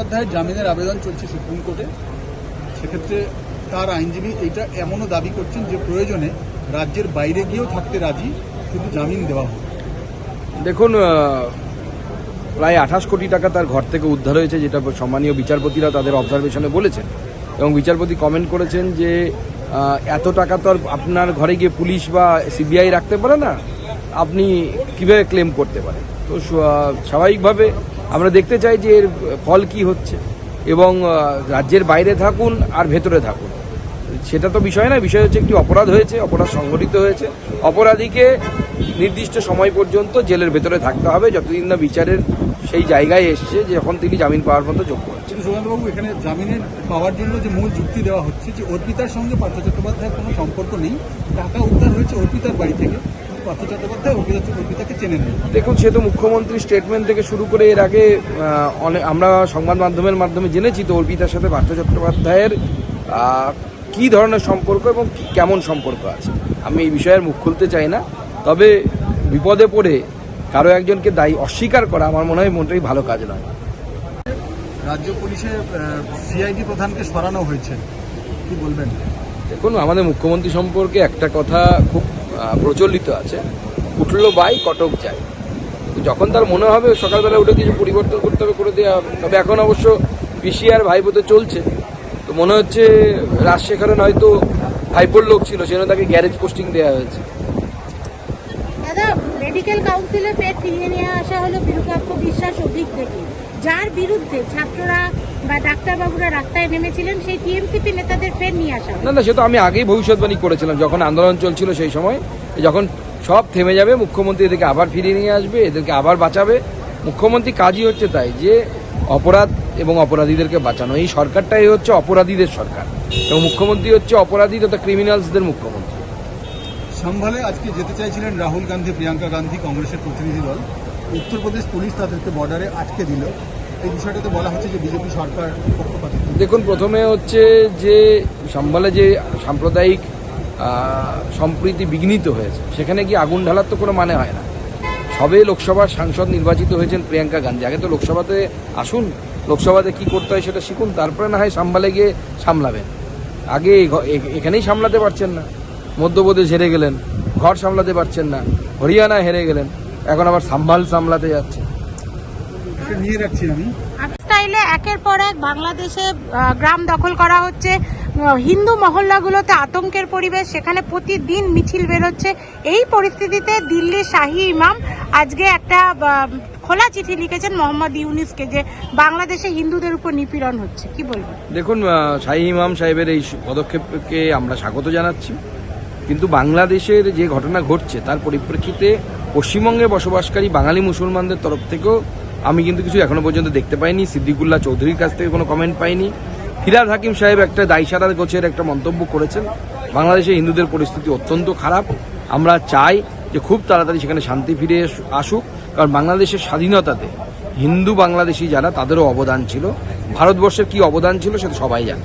চট্টোপাধ্যায়ের জামিনের আবেদন চলছে সুপ্রিম কোর্টে। সেক্ষেত্রে তার আইনজীবী এটা এমনও দাবি করছেন যে প্রয়োজনে রাজ্যের বাইরে গিয়েও থাকতে রাজি, শুধু জামিন দেওয়া হোক। দেখুন প্রায় আঠাশ কোটি টাকা তার ঘর থেকে উদ্ধার হয়েছে, যেটা সম্মানীয় বিচারপতিরা তাদের অবজারভেশনে বলেছেন। এবং বিচারপতি কমেন্ট করেছেন যে এত টাকা তো আর আপনার ঘরে গিয়ে পুলিশ বা সিবিআই রাখতে পারে না? আপনি কীভাবে ক্লেম করতে পারেন? তো স্বাভাবিকভাবে আমরা দেখতে চাই যে এর ফল কি হচ্ছে এবং রাজ্যের বাইরে থাকুন আর ভেতরে থাকুন। সেটা তো বিষয় না বিষয় হচ্ছে একটি অপরাধ হয়েছে, অপরাধ সংঘটিত হয়েছে। অপরাধীকে নির্দিষ্ট সময় পর্যন্ত জেলের ভেতরে থাকতে হবে, যতদিন না বিচারের সেই জায়গায় এসছে যখন তিনি জামিন পাওয়ার মতো যোগ্য হচ্ছে কিন্তু সুকান্তবাবু এখানে জামিনের পাওয়ার জন্য যে মূল যুক্তি দেওয়া হচ্ছে যে অর্পিতার সঙ্গে পার্থ চট্টোপাধ্যায়ের কোনো সম্পর্ক নেই, টাকা উদ্ধার হয়েছে অর্পিতার বাড়ি থেকে। চেনেন দেখুন সে তো মুখ্যমন্ত্রী স্টেটমেন্ট থেকে শুরু করে এর আগে অনেক আমরা সংবাদ মাধ্যমের মাধ্যমে জেনেছি তো অর্পিতার সাথে পার্থ চট্টোপাধ্যায়ের কী ধরনের সম্পর্ক এবং কেমন সম্পর্ক আছে। আমি এই বিষয়ের মুখ খুলতে চাই না। তবে বিপদে পড়ে কারও একজনকে দায়ী অস্বীকার করা আমার মনে হয় মোটেই ভালো কাজ নয়। রাজ্য পুলিশের সিআইডি প্রধানকে সরানো হয়েছে। কি বলবেন? দেখুন আমাদের মুখ্যমন্ত্রী সম্পর্কে একটা কথা খুব প্রচলিত আছে। উঠল বাই, কটক যায়। তো যখন তার মনে হবে সকালবেলা উঠে কিছু পরিবর্তন করতে হবে, করে দেওয়া হবে, তবে এখন অবশ্য পিসি আর ভাইপোতে চলছে। তো মনে হচ্ছে রাজশেখরন হয়তো ভাইপোর লোক ছিল, সেজন্য তাকে গ্যারেজ পোস্টিং দেওয়া হয়েছে। দাদা মেডিকেল কাউন্সিলে ফের ফিরিয়ে নিয়ে আসা হলো বিরূপাক্ষ বিশ্বাস অধিক থেকে। যার বিরুদ্ধে ছাত্ররা বা ডাক্তারবাবুরা রাস্তায় নেমেছিলেন সেই টিএমসিপি নেতাদের ফের নিয়ে আসা না না সে তো আমি আগেই ভবিষ্যৎবাণী করেছিলাম যখন আন্দোলন চলছিল সেই সময় যখন সব থেমে যাবে মুখ্যমন্ত্রী এদেরকে আবার ফিরিয়ে নিয়ে আসবে এদেরকে আবার বাঁচাবে। মুখ্যমন্ত্রী কাজই হচ্ছে তাই যে অপরাধ এবং অপরাধীদেরকে বাঁচানো। এই সরকারটাই হচ্ছে অপরাধীদের সরকার এবং মুখ্যমন্ত্রী হচ্ছে অপরাধী তথা ক্রিমিনালসদের মুখ্যমন্ত্রী। সম্ভালে আজকে যেতে চাইছিলেন রাহুল গান্ধী প্রিয়াঙ্কা গান্ধী কংগ্রেসের প্রতিনিধি দল। উত্তরপ্রদেশ পুলিশ তাদেরকে বর্ডারে আটকে দিল। এই বিষয়টাতে বলা হচ্ছে যে বিজেপি সরকার দেখুন, প্রথমে হচ্ছে যে সম্বালে যে সাম্প্রদায়িক সম্প্রীতি বিঘ্নিত হয়েছে, সেখানে গিয়ে আগুন ঢালার তো কোনো মানে হয় না। সবে লোকসভার সাংসদ নির্বাচিত হয়েছেন প্রিয়াঙ্কা গান্ধী। আগে তো লোকসভাতে আসুন, লোকসভাতে কি করতে হয় সেটা শিখুন, তারপরে না হয় সাম্বালে গিয়ে সামলাবেন। আগে এখানেই সামলাতে পারছেন না। মধ্যপ্রদেশ হেরে গেলেন, ঘর সামলাতে পারছেন না হরিয়ানা হেরে গেলেন। এখন আবার সাম্বাল সামলাতে যাচ্ছে। নিয়ে রাখছি আমি। স্টাইলে একের পর এক বাংলাদেশে গ্রাম দখল করা হচ্ছে। হিন্দু মহল্লাগুলোতে আতঙ্কের পরিবেশ সেখানে প্রতিদিন মিছিল বেরোচ্ছে। এই পরিস্থিতিতে দিল্লির শাহী ইমাম আজকে একটা খোলা চিঠি লিখেছেন মোহাম্মদ ইউনিসকে যে বাংলাদেশে হিন্দুদের উপর নিপীড়ন হচ্ছে। কি বলবেন? দেখুন শাহী ইমাম সাহেবের এই পদক্ষেপকে আমরা স্বাগত জানাচ্ছি। কিন্তু বাংলাদেশের যে ঘটনা ঘটছে তার পরিপ্রেক্ষিতে পশ্চিমবঙ্গে বসবাসকারী বাঙালি মুসলমানদের তরফ থেকেও আমি কিন্তু কিছু এখনও পর্যন্ত দেখতে পাইনি। সিদ্দিকুল্লাহ চৌধুরীর কাছ থেকে কোনো কমেন্ট পাইনি। ফিরাদ হাকিম সাহেব একটা দায়সারা গোছের একটা মন্তব্য করেছেন। বাংলাদেশে হিন্দুদের পরিস্থিতি অত্যন্ত খারাপ। আমরা চাই যে খুব তাড়াতাড়ি সেখানে শান্তি ফিরে আসুক। কারণ বাংলাদেশের স্বাধীনতাতে হিন্দু বাংলাদেশি যারা, তাদেরও অবদান ছিল। ভারতবর্ষের কি অবদান ছিল, সেটা সবাই জানে।